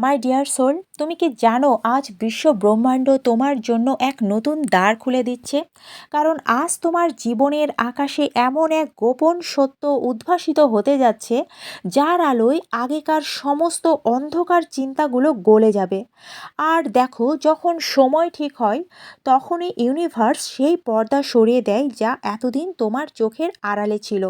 মাই dear soul তুমি কি জানো আজ বিশ্ব ব্রহ্মাণ্ড তোমার জন্য এক নতুন দ্বার খুলে দিচ্ছে? কারণ আজ তোমার জীবনের আকাশে এমন এক গোপন সত্য উদ্ভাসিত হতে যাচ্ছে, যার আলোয় আগেকার সমস্ত অন্ধকার চিন্তাগুলো গলে যাবে। আর দেখো, যখন সময় ঠিক হয়, তখনই ইউনিভার্স সেই পর্দা সরিয়ে দেয় যা এতদিন তোমার চোখের আড়ালে ছিল।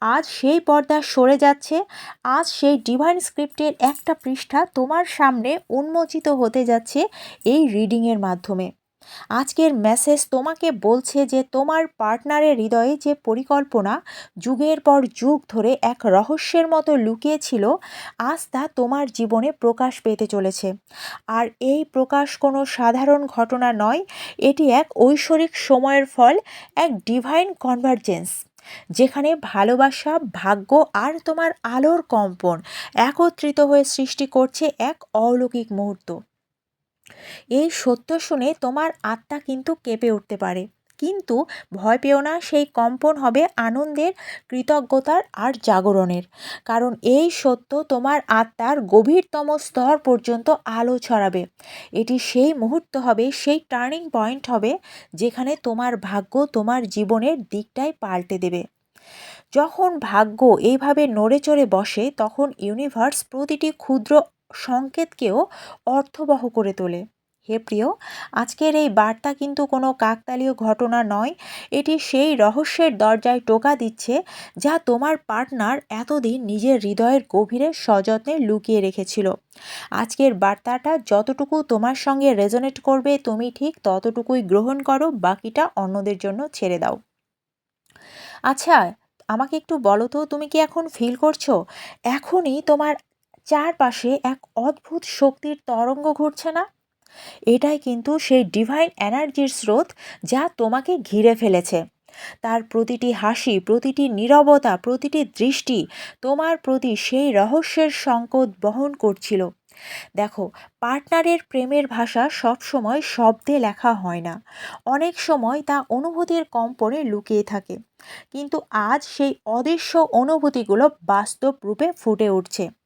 আজ সেই পর্দা সরে যাচ্ছে, আজ সেই ডিভাইন স্ক্রিপ্টের একটা পৃষ্ঠা তোমার সামনে উন্মোচিত হতে যাচ্ছে এই রিডিংয়ের মাধ্যমে। আজকের মেসেজ তোমাকে বলছে যে তোমার পার্টনারের হৃদয়ে যে পরিকল্পনা যুগের পর যুগ ধরে এক রহস্যের মতো লুকিয়ে ছিল আজ তা তোমার জীবনে প্রকাশ পেতে চলেছে। আর এই প্রকাশ কোনো সাধারণ ঘটনা নয়, এটি এক ঐশ্বরিক সময়ের ফল, এক ডিভাইন কনভার্জেন্স যেখানে ভালোবাসা, ভাগ্য আর তোমার আলোর কম্পন একত্রিত হয়ে সৃষ্টি করছে এক অলৌকিক মুহূর্ত। এই সত্য শুনে তোমার আত্মা কিন্তু কেঁপে উঠতে পারে। কিন্তু ভয় পেও না, সেই কম্পন হবে আনন্দের, কৃতজ্ঞতার আর জাগরণের। কারণ এই সত্য তোমার আত্মার গভীরতম স্তর পর্যন্ত আলো ছড়াবে। এটি সেই মুহূর্ত হবে, সেই টার্নিং পয়েন্ট হবে, যেখানে তোমার ভাগ্য তোমার জীবনের দিকটাই পাল্টে দেবে। যখন ভাগ্য এইভাবে নড়ে চড়ে বসে, তখন ইউনিভার্স প্রতিটি ক্ষুদ্র সংকেতকেও অর্থবহ করে তোলে। হে প্রিয়, আজকের এই বার্তা কিন্তু কোনো কাকতালীয় ঘটনা নয়। এটি সেই রহস্যের দরজায় টোকা দিচ্ছে যা তোমার পার্টনার এতদিন নিজের হৃদয়ের গভীরে সযত্নে লুকিয়ে রেখেছিল। আজকের বার্তাটা যতটুকু তোমার সঙ্গে রেজনেট করবে, তুমি ঠিক ততটুকুই গ্রহণ করো, বাকিটা অন্যদের জন্য ছেড়ে দাও। আচ্ছা আমাকে একটু বলো তো, তুমি কি এখন ফিল করছ? এখনই তোমার চারপাশে এক অদ্ভুত শক্তির তরঙ্গ ঘুরছে না? এটাই কিন্তু সেই ডিভাইন এনার্জির স্রোত যা তোমাকে ঘিরে ফেলেছে। তার প্রতিটি হাসি, প্রতিটি নীরবতা, প্রতিটি দৃষ্টি তোমার প্রতি সেই রহস্যের সংকট বহন করছিল। দেখো, পার্টনারের প্রেমের ভাষা সবসময় শব্দে লেখা হয় না। অনেক সময় তা অনুভূতির কম্পনে লুকিয়ে থাকে। কিন্তু আজ সেই অদৃশ্য অনুভূতিগুলো বাস্তব রূপে ফুটে উঠছে।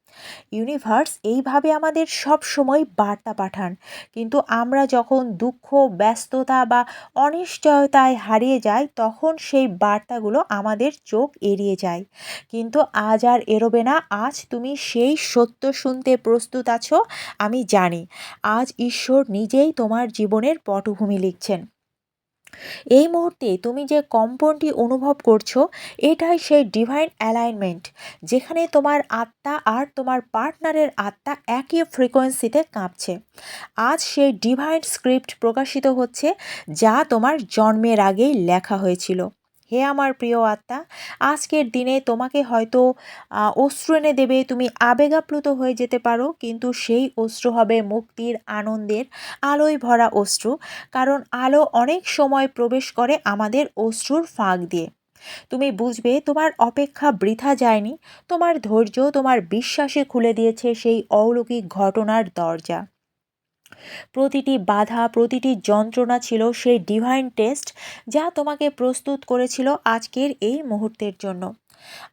ইউনিভার্স এইভাবে আমাদের সব সময় বার্তা পাঠান। কিন্তু আমরা যখন দুঃখ, ব্যস্ততা বা অনিশ্চয়তায় হারিয়ে যাই, তখন সেই বার্তাগুলো আমাদের চোখ এড়িয়ে যায়। কিন্তু আজ আর এরোবে না, আজ তুমি সেই সত্য শুনতে প্রস্তুত আছো, আমি জানি। আজ ঈশ্বর নিজেই তোমার জীবনের পটভূমি লিখছেন। এই মুহূর্তে তুমি যে কম্পনটি অনুভব করছ, এটাই সেই ডিভাইন অ্যালাইনমেন্ট যেখানে তোমার আত্মা আর তোমার পার্টনারের আত্মা একই ফ্রিকোয়েন্সিতে কাঁপছে। আজ সেই ডিভাইন স্ক্রিপ্ট প্রকাশিত হচ্ছে, যা তোমার জন্মের আগেই লেখা হয়েছিল। হে আমার প্রিয় আত্মা, আজকের দিনে তোমাকে হয়তো অশ্রু এনে দেবে, তুমি আবেগাপ্লুত হয়ে যেতে পারো, কিন্তু সেই অশ্রু হবে মুক্তির আনন্দের আলোয় ভরা অশ্রু, কারণ আলো অনেক সময় প্রবেশ করে আমাদের অশ্রুর ফাঁক দিয়ে। তুমি বুঝবে, তোমার অপেক্ষা বৃথা যায়নি, তোমার ধৈর্য, তোমার বিশ্বাসে খুলে দিয়েছে সেই অলৌকিক ঘটনার দরজা। প্রতিটি বাধা, প্রতিটি যন্ত্রণা ছিল সেই ডিভাইন টেস্ট যা তোমাকে প্রস্তুত করেছিল আজকের এই মুহূর্তের জন্য।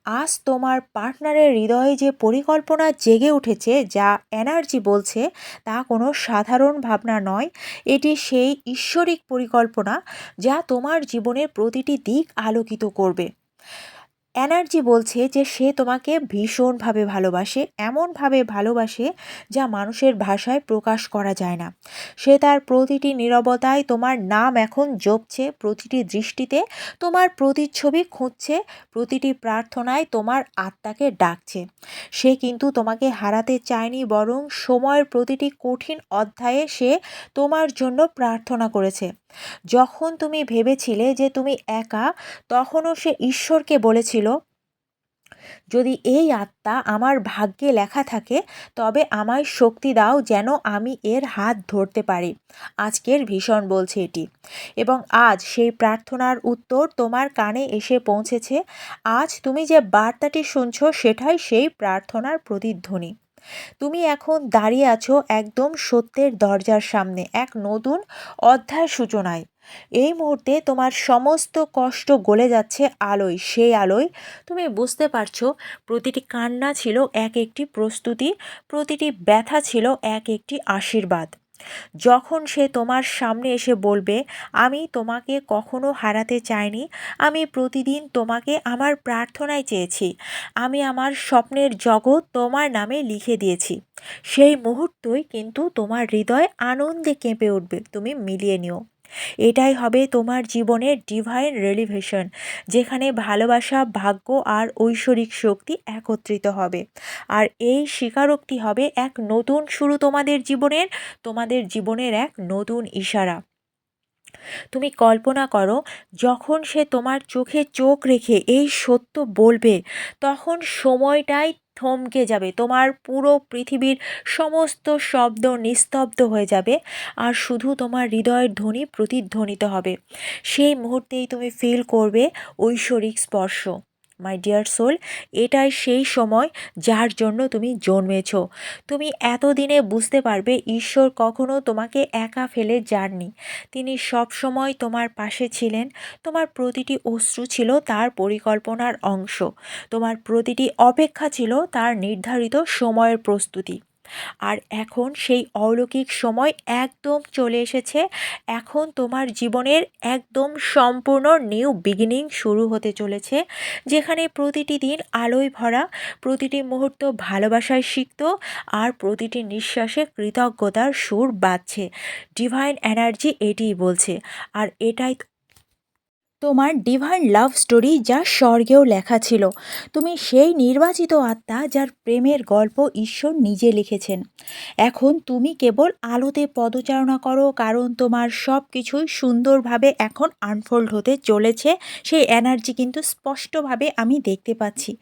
আজ তোমার পার্টনারের হৃদয়ে যে পরিকল্পনা জেগে উঠেছে, যা এনার্জি বলছে, তা কোনো সাধারণ ভাবনা নয়। এটি সেই ঈশ্বরিক পরিকল্পনা যা তোমার জীবনের প্রতিটি দিক আলোকিত করবে। এনার্জি বলছে যে সে তোমাকে ভীষণভাবে ভালোবাসে, এমনভাবে ভালোবাসে যা মানুষের ভাষায় প্রকাশ করা যায় না। সে তার প্রতিটি নীরবতায় তোমার নাম এখন জপছে, প্রতিটি দৃষ্টিতে তোমার প্রতিচ্ছবি খুঁজছে, প্রতিটি প্রার্থনায় তোমার আত্মাকে ডাকছে। সে কিন্তু তোমাকে হারাতে চায়নি, বরং সময়ের প্রতিটি কঠিন অধ্যায়ে সে তোমার জন্য প্রার্থনা করেছে। যখন তুমি ভেবেছিলে যে তুমি একা, তখনও সে ঈশ্বরকে বলেছিল যদি এই আত্মা আমার ভাগ্যে লেখা থাকে, তবে আমায় শক্তি দাও যেন আমি এর হাত ধরতে পারি। আজকের ভীষণ বলছে এটি। এবং আজ সেই প্রার্থনার উত্তর তোমার কানে এসে পৌঁছেছে। আজ তুমি যে বার্তাটি শুনছো, সেটাই সেই প্রার্থনার প্রতিধ্বনি। তুমি এখন দাঁড়িয়ে আছো একদম সত্যের দরজার সামনে, এক নতুন অধ্যায় সূচনায়। এই মুহূর্তে তোমার সমস্ত কষ্ট গলে যাচ্ছে আলোয়, সেই আলোয়। তুমি বুঝতে পারছ, প্রতিটি কান্না ছিল এক একটি প্রস্তুতি, প্রতিটি ব্যথা ছিল এক একটি আশীর্বাদ। যখন সে তোমার সামনে এসে বলবে, আমি তোমাকে কখনো হারাতে চাইনি, আমি প্রতিদিন তোমাকে আমার প্রার্থনায় চেয়েছি, আমি আমার স্বপ্নের জগৎ তোমার নামে লিখে দিয়েছি, সেই মুহূর্তই কিন্তু তোমার হৃদয় আনন্দে কেঁপে উঠবে, তুমি মিলিয়ে নিও। এটাই হবে তোমার জীবনের ডিভাইন রেলিভেশন যেখানে ভালোবাসা, ভাগ্য আর ঐশ্বরিক শক্তি একত্রিত হবে। আর এই স্বীকারোক্তি হবে এক নতুন শুরু তোমাদের জীবনের তোমাদের জীবনের এক নতুন ইশারা। তুমি কল্পনা করো, যখন সে তোমার চোখে চোখ রেখে এই সত্য বলবে, তখন সময়টাই থমকে যাবে। তোমার পুরো পৃথিবীর সমস্ত শব্দ নিস্তব্ধ হয়ে যাবে আর শুধু তোমার হৃদয়ের ধ্বনি প্রতিধ্বনিত হবে। সেই মুহূর্তেই তুমি ফিল করবে ঐশ্বরিক স্পর্শ। মাই ডিয়ার সোল এটাই সেই সময় যার জন্য তুমি জন্মেছ। তুমি এতদিনে বুঝতে পারবে ঈশ্বর কখনো তোমাকে একা ফেলে যাননি। তিনি সব সময় তোমার পাশে ছিলেন। তোমার প্রতিটি অশ্রু ছিল তার পরিকল্পনার অংশ। তোমার প্রতিটি অপেক্ষা ছিল তার নির্ধারিত সময়ের প্রস্তুতি। আর এখন সেই অলৌকিক সময় একদম চলে এসেছে। এখন তোমার জীবনের একদম সম্পূর্ণ নিউ বিগিনিং শুরু হতে চলেছে, যেখানে প্রতিটি দিন আলোয় ভরা, প্রতিটি মুহূর্ত ভালোবাসায় সিক্ত, আর প্রতিটি নিঃশ্বাসে কৃতজ্ঞতার সুর বাজছে। ডিভাইন এনার্জি এটিই বলছে। আর এটাই তোমার ডিভাইন লাভ স্টোরি যা স্বর্গেও লেখা ছিল। তুমি সেই নির্বাচিত আত্মা যার প্রেমের গল্প ঈশ্বর নিজে লিখেছেন। এখন তুমি কেবল আলোতে পদচারণা করো, কারণ তোমার সব কিছুই সুন্দরভাবে এখন আনফোল্ড হতে চলেছে। সেই এনার্জি কিন্তু স্পষ্টভাবে আমি দেখতে পাচ্ছি।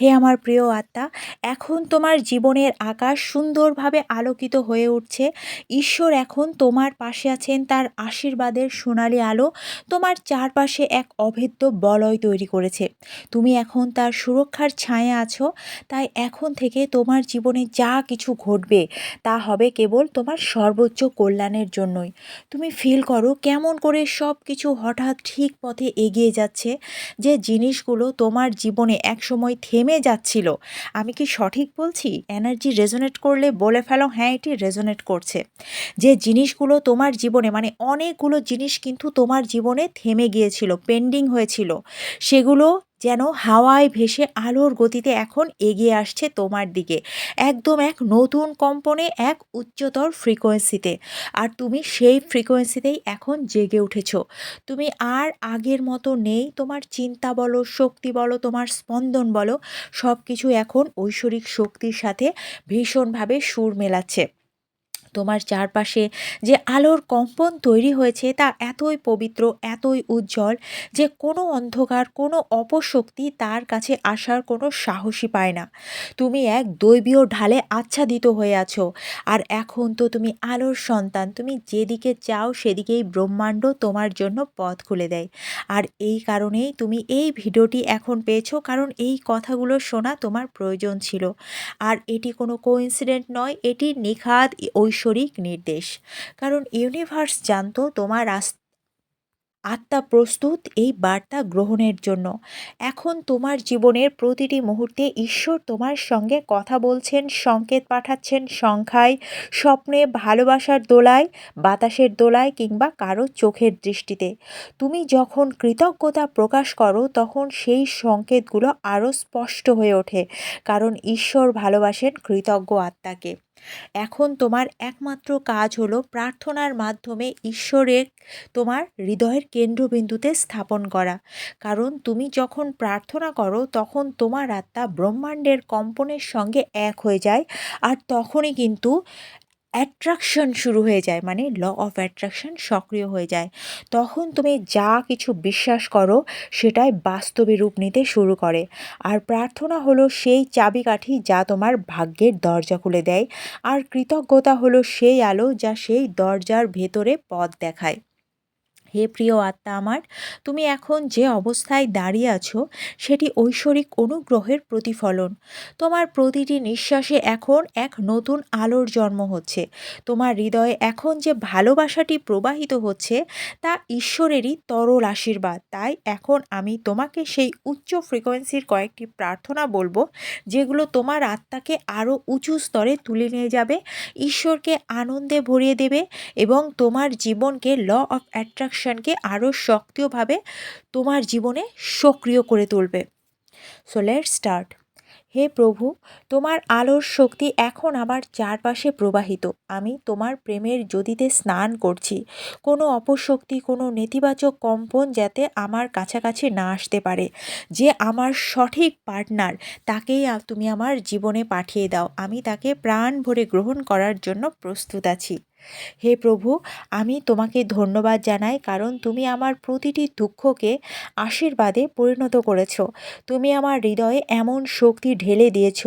হে আমার প্রিয় আত্মা, এখন তোমার জীবনের আকাশ সুন্দরভাবে আলোকিত হয়ে উঠছে। ঈশ্বর এখন তোমার পাশে আছেন, তার আশীর্বাদের সোনালি আলো। তোমার চারপাশে এক অভেদ্য বলয় তৈরি করেছে। তুমি এখন তার সুরক্ষার ছায়া আছো, তাই এখন থেকে তোমার জীবনে যা কিছু ঘটবে, তা হবে কেবল তোমার সর্বোচ্চ কল্যাণের জন্যই। তুমি ফিল করো কেমন করে সব কিছু হঠাৎ ঠিক পথে এগিয়ে যাচ্ছে, যে জিনিসগুলো তোমার জীবনে একসময় থেমে যাচ্ছিল। আমি কি সঠিক বলছি? এনার্জি রেজোনেট করলে বলে ফেলো হ্যাঁ এটি রেজোনেট করছে। যে জিনিসগুলো তোমার জীবনে মানে অনেকগুলো জিনিস কিন্তু তোমার জীবনে থেমে গিয়েছিল। পেন্ডিং হয়েছিল। সেগুলো যেন হাওয়ায় ভেসে আলোর গতিতে এখন এগিয়ে আসছে তোমার দিকে। একদম এক নতুন কম্পনে, এক উচ্চতর ফ্রিকোয়েন্সিতে। আর তুমি সেই ফ্রিকোয়েন্সিতেই এখন জেগে উঠেছ। তুমি আর আগের মতো নেই, তোমার চিন্তা বলো, শক্তি বলো, তোমার স্পন্দন বলো সব কিছু এখন ঐশ্বরিক শক্তির সাথে ভীষণভাবে সুর মেলাচ্ছে। তোমার চারপাশে যে আলোর কম্পন তৈরি হয়েছে, তা এতই পবিত্র, এতই উজ্জ্বল যে কোনো অন্ধকার, কোনো অপশক্তি তার কাছে আসার কোনো সাহসী পায় না। তুমি এক দৈবীয় ঢালে আচ্ছাদিত হয়ে আছো। আর এখন তো তুমি আলোর সন্তান, তুমি যেদিকে চাও সেদিকেই ব্রহ্মাণ্ড তোমার জন্য পথ খুলে দেয়। আর এই কারণেই তুমি এই ভিডিওটি এখন পেয়েছ, কারণ এই কথাগুলো শোনা তোমার প্রয়োজন ছিল। আর এটি কোনো কোইন্সিডেন্ট নয়, এটি নিখাদ ঐশ্বরিক নির্দেশ। কারণ ইউনিভার্স জানতো তোমার আত্মা প্রস্তুত এই বার্তা গ্রহণের জন্য। এখন তোমার জীবনের প্রতিটি মুহূর্তে ঈশ্বর তোমার সঙ্গে কথা বলছেন, সংকেত পাঠাচ্ছেন, সংখ্যায়, স্বপ্নে, ভালোবাসার দোলায়, বাতাসের দোলায় কিংবা কারও চোখের দৃষ্টিতে। তুমি যখন কৃতজ্ঞতা প্রকাশ করো, তখন সেই সংকেতগুলো আরও স্পষ্ট হয়ে ওঠে। কারণ ঈশ্বর ভালোবাসেন কৃতজ্ঞ আত্মাকে। এখন তোমার একমাত্র কাজ হলো প্রার্থনার মাধ্যমে ঈশ্বরের, তোমার হৃদয়ের কেন্দ্রবিন্দুতে স্থাপন করা। কারণ তুমি যখন প্রার্থনা করো, তখন তোমার আত্মা ব্রহ্মাণ্ডের কম্পনের সঙ্গে এক হয়ে যায়, আর তখনই কিন্তু অ্যাট্রাকশন শুরু হয়ে যায় মানে ল অফ অ্যাট্রাকশন সক্রিয় হয়ে যায়। তখন তুমি যা কিছু বিশ্বাস করো, সেটাই বাস্তবে রূপ নিতে শুরু করে। আর প্রার্থনা হলো সেই চাবিকাঠি যা তোমার ভাগ্যের দরজা খুলে দেয়। আর কৃতজ্ঞতা হলো সেই আলো যা সেই দরজার ভেতরে পথ দেখায়। হে প্রিয় আত্মা আমার, তুমি এখন যে অবস্থায় দাঁড়িয়ে আছো, সেটি ঐশ্বরিক অনুগ্রহের প্রতিফলন। তোমার প্রতিটি নিঃশ্বাসে এখন এক নতুন আলোর জন্ম হচ্ছে। তোমার হৃদয়ে এখন যে ভালোবাসাটি প্রবাহিত হচ্ছে, তা ঈশ্বরেরই তরল আশীর্বাদ। তাই এখন আমি তোমাকে সেই উচ্চ ফ্রিকোয়েন্সির কয়েকটি প্রার্থনা বলব, যেগুলো তোমার আত্মাকে আরও উঁচু স্তরে তুলে নিয়ে যাবে, ঈশ্বরকে আনন্দে ভরিয়ে দেবে এবং তোমার জীবনকে ল অফ অ্যাট্রাকশনকে আরও সক্রিয়ভাবে তোমার জীবনে সক্রিয় করে তুলবে। সো লেট স্টার্ট হে প্রভু, তোমার আলোর শক্তি এখন আমার চারপাশে প্রবাহিত। আমি তোমার প্রেমের যদিতে স্নান করছি। কোনো অপশক্তি, কোনো নেতিবাচক কম্পন যাতে আমার কাছাকাছি না আসতে পারে। যে আমার সঠিক পার্টনার, তাকেই তুমি আমার জীবনে পাঠিয়ে দাও। আমি তাকে প্রাণ ভরে গ্রহণ করার জন্য প্রস্তুত আছি। হে প্রভু, আমি তোমাকে ধন্যবাদ জানাই কারণ তুমি আমার প্রতিটি দুঃখকে আশীর্বাদে পরিণত করেছ। তুমি আমার হৃদয়ে এমন শক্তি ঢেলে দিয়েছ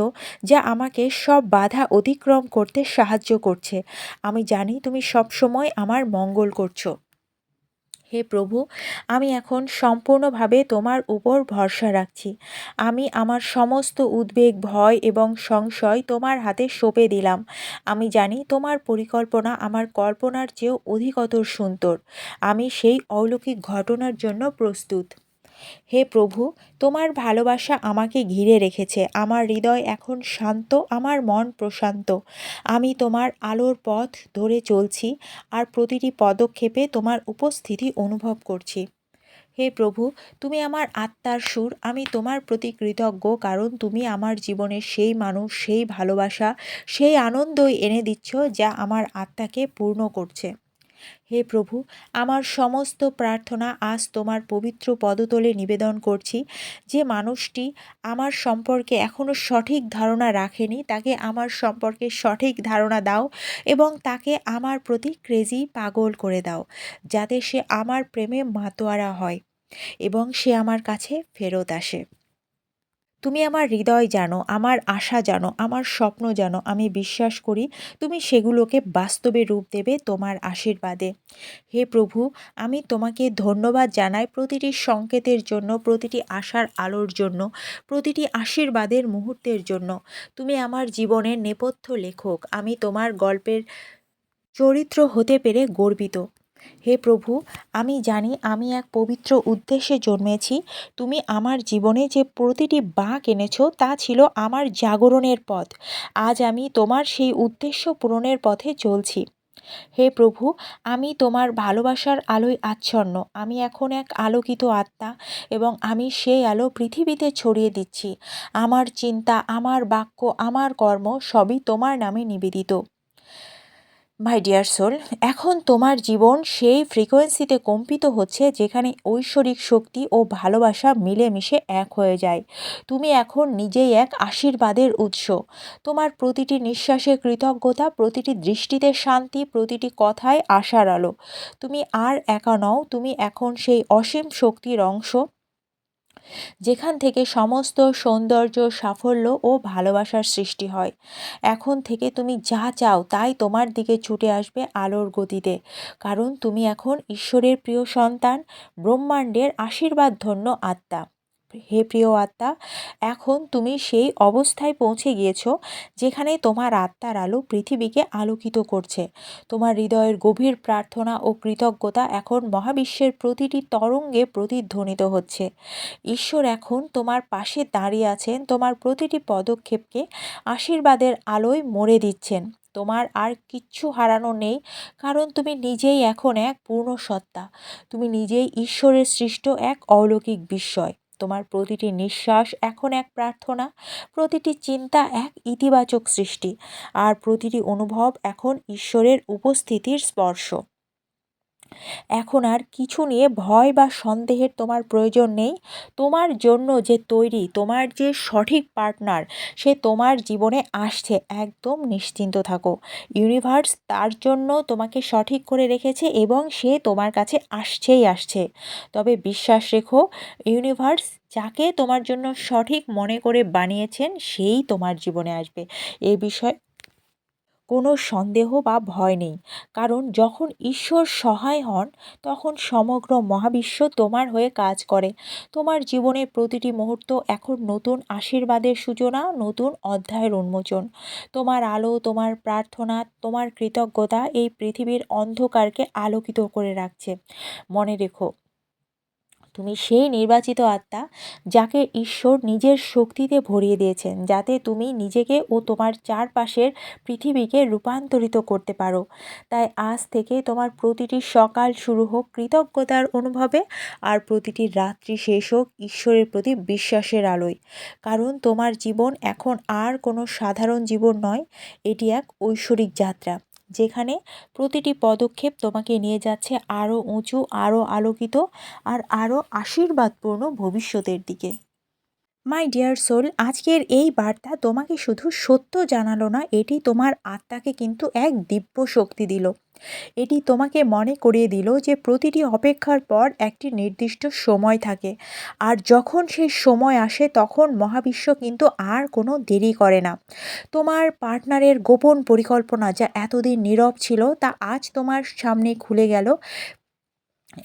যা আমাকে সব বাধা অতিক্রম করতে সাহায্য করছে। আমি জানি তুমি সবসময় আমার মঙ্গল করছ। হে প্রভু, আমি এখন সম্পূর্ণভাবে তোমার উপর ভরসা রাখছি। আমি আমার সমস্ত উদ্বেগ, ভয় এবং সংশয় তোমার হাতে সঁপে দিলাম। আমি জানি তোমার পরিকল্পনা আমার কল্পনার চেয়েও অধিকতর সুন্দর। আমি সেই অলৌকিক ঘটনার জন্য প্রস্তুত। হে প্রভু, তোমার ভালোবাসা আমাকে ঘিরে রেখেছে। আমার হৃদয় এখন শান্ত, আমার মন প্রশান্ত। আমি তোমার আলোর পথ ধরে চলছি আর প্রতিটি পদক্ষেপে তোমার উপস্থিতি অনুভব করছি। হে প্রভু, তুমি আমার আত্মার সুর, আমি তোমার প্রতি কৃতজ্ঞ, কারণ তুমি আমার জীবনের সেই মানুষ, সেই ভালোবাসা, সেই আনন্দই এনে দিচ্ছ, যা আমার আত্মাকে পূর্ণ করছে। হে প্রভু, আমার সমস্ত প্রার্থনা আজ তোমার পবিত্র পদতলে নিবেদন করছি। যে মানুষটি আমার সম্পর্কে এখনও সঠিক ধারণা রাখেনি, তাকে আমার সম্পর্কে সঠিক ধারণা দাও এবং তাকে আমার প্রতি ক্রেজি পাগল করে দাও, যাতে সে আমার প্রেমে মাতোয়ারা হয় এবং সে আমার কাছে ফেরত আসে। তুমি আমার হৃদয় জানো, আমার আশা জানো, আমার স্বপ্ন জানো, আমি বিশ্বাস করি তুমি সেগুলোকে বাস্তবে রূপ দেবে তোমার আশীর্বাদে। হে প্রভু, আমি তোমাকে ধন্যবাদ জানাই প্রতিটি সংকেতের জন্য, প্রতিটি আশার আলোর জন্য, প্রতিটি আশীর্বাদের মুহূর্তের জন্য। তুমি আমার জীবনের নেপথ্য লেখক, আমি তোমার গল্পের চরিত্র হতে পেরে গর্বিত। হে প্রভু, আমি জানি আমি এক পবিত্র উদ্দেশ্যে জন্মেছি। তুমি আমার জীবনে যে প্রতিটি বাঁক এনেছো, তা ছিল আমার জাগরণের পথ। আজ আমি তোমার সেই উদ্দেশ্য পূরণের পথে চলছি। হে প্রভু, আমি তোমার ভালোবাসার আলোয় আচ্ছন্ন। আমি এখন এক আলোকিত আত্মা এবং আমি সেই আলো পৃথিবীতে ছড়িয়ে দিচ্ছি। আমার চিন্তা, আমার বাক্য, আমার কর্ম সবই তোমার নামে নিবেদিত। মাই ডিয়ার সোল এখন তোমার জীবন সেই ফ্রিকোয়েন্সিতে কম্পিত হচ্ছে যেখানে ঐশ্বরিক শক্তি ও ভালোবাসা মিলেমিশে এক হয়ে যায়। তুমি এখন নিজেই এক আশীর্বাদের উৎস। তোমার প্রতিটি নিঃশ্বাসে কৃতজ্ঞতা, প্রতিটি দৃষ্টিতে শান্তি, প্রতিটি কথায় আশার আলো। তুমি আর একা নও, তুমি এখন সেই অসীম শক্তির অংশ। যেখান থেকে সমস্ত সৌন্দর্য, সাফল্য ও ভালোবাসার সৃষ্টি হয়। এখন থেকে তুমি যা চাও তাই তোমার দিকে ছুটে আসবে আলোর গতিতে। কারণ তুমি এখন ঈশ্বরের প্রিয় সন্তান, ব্রহ্মাণ্ডের আশীর্বাদ ধন্য আত্মা। হে প্রিয় আত্মা, এখন তুমি সেই অবস্থায় পৌঁছে গিয়েছো যেখানে তোমার আত্মার আলো পৃথিবীকে আলোকিত করছে। তোমার হৃদয়ের গভীর প্রার্থনা ও কৃতজ্ঞতা এখন মহাবিশ্বের প্রতিটি তরঙ্গে প্রতিধ্বনিত হচ্ছে। ঈশ্বর এখন তোমার পাশে দাঁড়িয়ে আছেন, তোমার প্রতিটি পদক্ষেপকে আশীর্বাদের আলোয় মরে দিচ্ছেন। তোমার আর কিচ্ছু হারানো নেই, কারণ তুমি নিজেই এখন এক পূর্ণ সত্তা। তুমি নিজেই ঈশ্বরের সৃষ্ট এক অলৌকিক বিস্ময়। তোমার প্রতিটি নিঃশ্বাস এখন এক প্রার্থনা, প্রতিটি চিন্তা এক ইতিবাচক সৃষ্টি, আর প্রতিটি অনুভব এখন ঈশ্বরের উপস্থিতির স্পর্শ। এখন আর কিছু নিয়ে ভয় বা সন্দেহের তোমার প্রয়োজন নেই। তোমার জন্য যে তৈরি, তোমার যে সঠিক পার্টনার সে তোমার জীবনে আসছে। একদম নিশ্চিন্ত থাকো। ইউনিভার্স তার জন্য তোমাকে সঠিক করে রেখেছে এবং সে তোমার কাছে আসছেই আসছে। তবে বিশ্বাস রেখো ইউনিভার্স যাকে তোমার জন্য সঠিক মনে করে বানিয়েছেন, সেই তোমার জীবনে আসবে। এ বিষয়ে কোনো সন্দেহ বা ভয় নেই। কারণ যখন ঈশ্বর সহায় হন, তখন সমগ্র মহাবিশ্ব তোমার হয়ে কাজ করে। তোমার জীবনের প্রতিটি মুহূর্ত এখন নতুন আশীর্বাদের সূচনা, নতুন অধ্যায়ের উন্মোচন। তোমার আলো, তোমার প্রার্থনা, তোমার কৃতজ্ঞতা এই পৃথিবীর অন্ধকারকে আলোকিত করে রাখছে। মনে রেখো তুমি সেই নির্বাচিত আত্মা যাকে ঈশ্বর নিজের শক্তিতে ভরিয়ে দিয়েছেন, যাতে তুমি নিজেকে ও তোমার চারপাশের পৃথিবীকে রূপান্তরিত করতে পারো। তাই আজ থেকে তোমার প্রতিটি সকাল শুরু হোক কৃতজ্ঞতার অনুভবে, আর প্রতিটি রাত্রি শেষ হোক ঈশ্বরের প্রতি বিশ্বাসের আলোয়। কারণ তোমার জীবন এখন আর কোনো সাধারণ জীবন নয়, এটি এক ঐশ্বরিক যাত্রা। যেখানে প্রতিটি পদক্ষেপ তোমাকে নিয়ে যাচ্ছে আরও উঁচু আরও আলোকিত আর আরও আশীর্বাদপূর্ণ ভবিষ্যতের দিকে। মাই ডিয়ার সোল আজকের এই বার্তা তোমাকে শুধু সত্য জানালো না, এটি তোমার আত্মাকে কিন্তু এক দিব্য শক্তি দিল। এটি তোমাকে মনে করিয়ে দিল যে প্রতিটি অপেক্ষার পর একটি নির্দিষ্ট সময় থাকে, আর যখন সেই সময় আসে তখন মহাবিশ্ব কিন্তু আর কোনো দেরি করে না। তোমার পার্টনারের গোপন পরিকল্পনা যা এতদিন নীরব ছিল তা আজ তোমার সামনে খুলে গেল।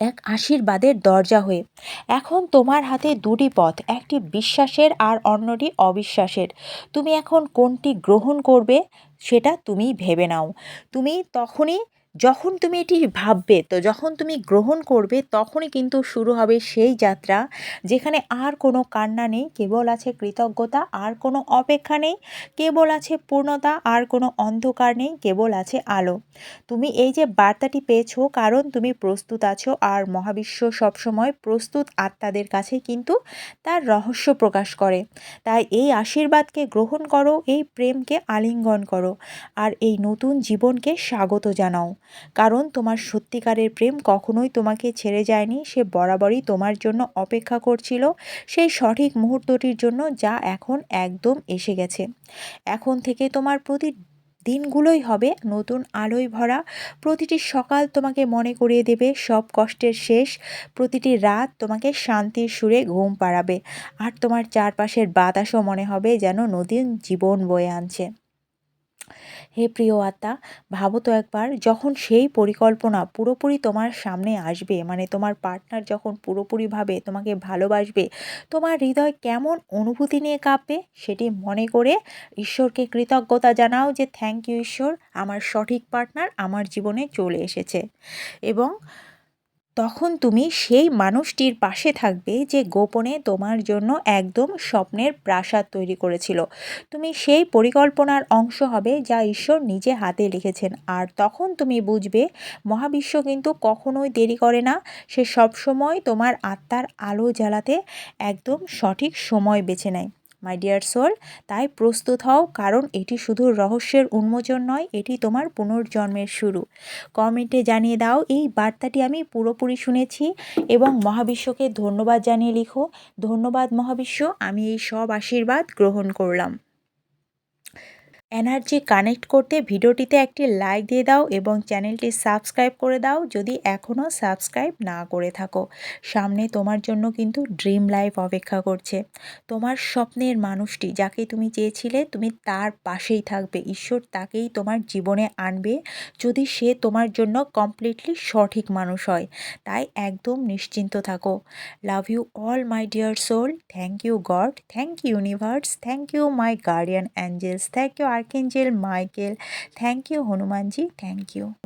এক আশীর্বাদের দরজা হয়ে। এখন তোমার হাতে দুটি পথ, একটি বিশ্বাসের আর অন্যটি অবিশ্বাসের। তুমি এখন কোনটি গ্রহণ করবে, সেটা তুমি ভেবে নাও। তুমি তখনই যখন তুমি এটি ভাববে, তো যখন তুমি গ্রহণ করবে, তখনই কিন্তু শুরু হবে সেই যাত্রা, যেখানে আর কোনো কান্না নেই, কেবল আছে কৃতজ্ঞতা, আর কোনো অপেক্ষা নেই, কেবল আছে পূর্ণতা, আর কোনো অন্ধকার নেই, কেবল আছে আলো। তুমি এই যে বার্তাটি পেয়েছ, কারণ তুমি প্রস্তুত আছো, আর মহাবিশ্ব সবসময় প্রস্তুত আত্মাদের কাছে কিন্তু তার রহস্য প্রকাশ করে। তাই এই আশীর্বাদকে গ্রহণ করো, এই প্রেমকে আলিঙ্গন করো, আর এই নতুন জীবনকে স্বাগত জানাও। কারণ তোমার সত্যিকারের প্রেম কখনোই তোমাকে ছেড়ে যায়নি, সে বরাবরই তোমার জন্য অপেক্ষা করছিল, সেই সঠিক মুহূর্তটির জন্য যা এখন একদম এসে গেছে। এখন থেকে তোমার প্রতি দিনগুলোই হবে নতুন আলোয় ভরা, প্রতিটি সকাল তোমাকে মনে করিয়ে দেবে সব কষ্টের শেষ, প্রতিটি রাত তোমাকে শান্তির সুরে ঘুম পাড়াবে, আর তোমার চারপাশের বাতাসও মনে হবে যেন নতুন জীবন বয়ে আনছে। হে প্রিয় আত্মা, ভাবো তো একবার, যখন সেই পরিকল্পনা পুরোপুরি তোমার সামনে আসবে মানে তোমার পার্টনার যখন পুরোপুরিভাবে তোমাকে ভালোবাসবে, তোমার হৃদয় কেমন অনুভূতি নিয়ে কাঁপবে সেটি মনে করে ঈশ্বরকে কৃতজ্ঞতা জানাও যে থ্যাংক ইউ ঈশ্বর, আমার সঠিক পার্টনার আমার জীবনে চলে এসেছে। এবং তখন তুমি সেই মানুষটির পাশে থাকবে যে গোপনে তোমার জন্য একদম স্বপ্নের প্রাসাদ তৈরি করেছিল। তুমি সেই পরিকল্পনার অংশ হবে যা ঈশ্বর নিজে হাতে লিখেছেন। আর তখন তুমি বুঝবে, মহাবিশ্ব কিন্তু কখনোই দেরি করে না। সে সবসময় তোমার আত্মার আলো জ্বালাতে একদম সঠিক সময় বেছে নেয়। মাই ডিয়ার সোল তাই প্রস্তুত হও, কারণ এটি শুধু রহস্যের উন্মোচন নয়, এটি তোমার পুনর্জন্মের শুরু। কমেন্টে জানিয়ে দাও, এই বার্তাটি আমি পুরোপুরি শুনেছি এবং মহাবিশ্বকে ধন্যবাদ জানিয়ে লিখো। ধন্যবাদ মহাবিশ্ব, আমি এই সব আশীর্বাদ গ্রহণ করলাম। এনার্জি কানেক্ট করতে ভিডিওটিতে একটি লাইক দিয়ে দাও এবং চ্যানেলটি সাবস্ক্রাইব করে দাও যদি এখনও সাবস্ক্রাইব না করে থাকো। সামনে তোমার জন্য কিন্তু ড্রিম লাইফ অপেক্ষা করছে। তোমার স্বপ্নের মানুষটি যাকে তুমি চেয়েছিলে তুমি তার পাশেই থাকবে। ঈশ্বর তাকেই তোমার জীবনে আনবে যদি সে তোমার জন্য কমপ্লিটলি সঠিক মানুষ হয়। তাই একদম নিশ্চিন্ত থাকো। Love you all my dear soul thank you God thank you universe thank you my guardian angels thank you R Archangel Michael. Thank you, Hanumanji. Thank you.